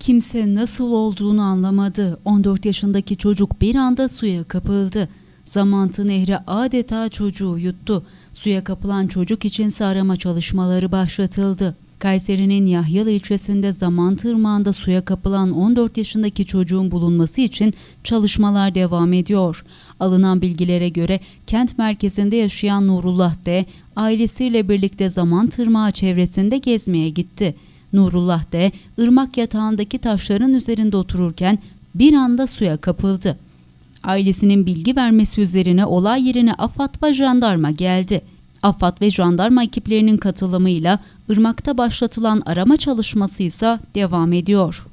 Kimse nasıl olduğunu anlamadı. 14 yaşındaki çocuk bir anda suya kapıldı. Zamantı Nehri adeta çocuğu yuttu. Suya kapılan çocuk içinse arama çalışmaları başlatıldı. Kayseri'nin Yahyalı ilçesinde Zamantı Irmağı'nda suya kapılan 14 yaşındaki çocuğun bulunması için çalışmalar devam ediyor. Alınan bilgilere göre kent merkezinde yaşayan Nurullah D. ailesiyle birlikte Zamantı Irmağı çevresinde gezmeye gitti. Nurullah D. ırmak yatağındaki taşların üzerinde otururken bir anda suya kapıldı. Ailesinin bilgi vermesi üzerine olay yerine AFAD ve jandarma geldi. AFAD ve jandarma ekiplerinin katılımıyla ırmakta başlatılan arama çalışması ise devam ediyor.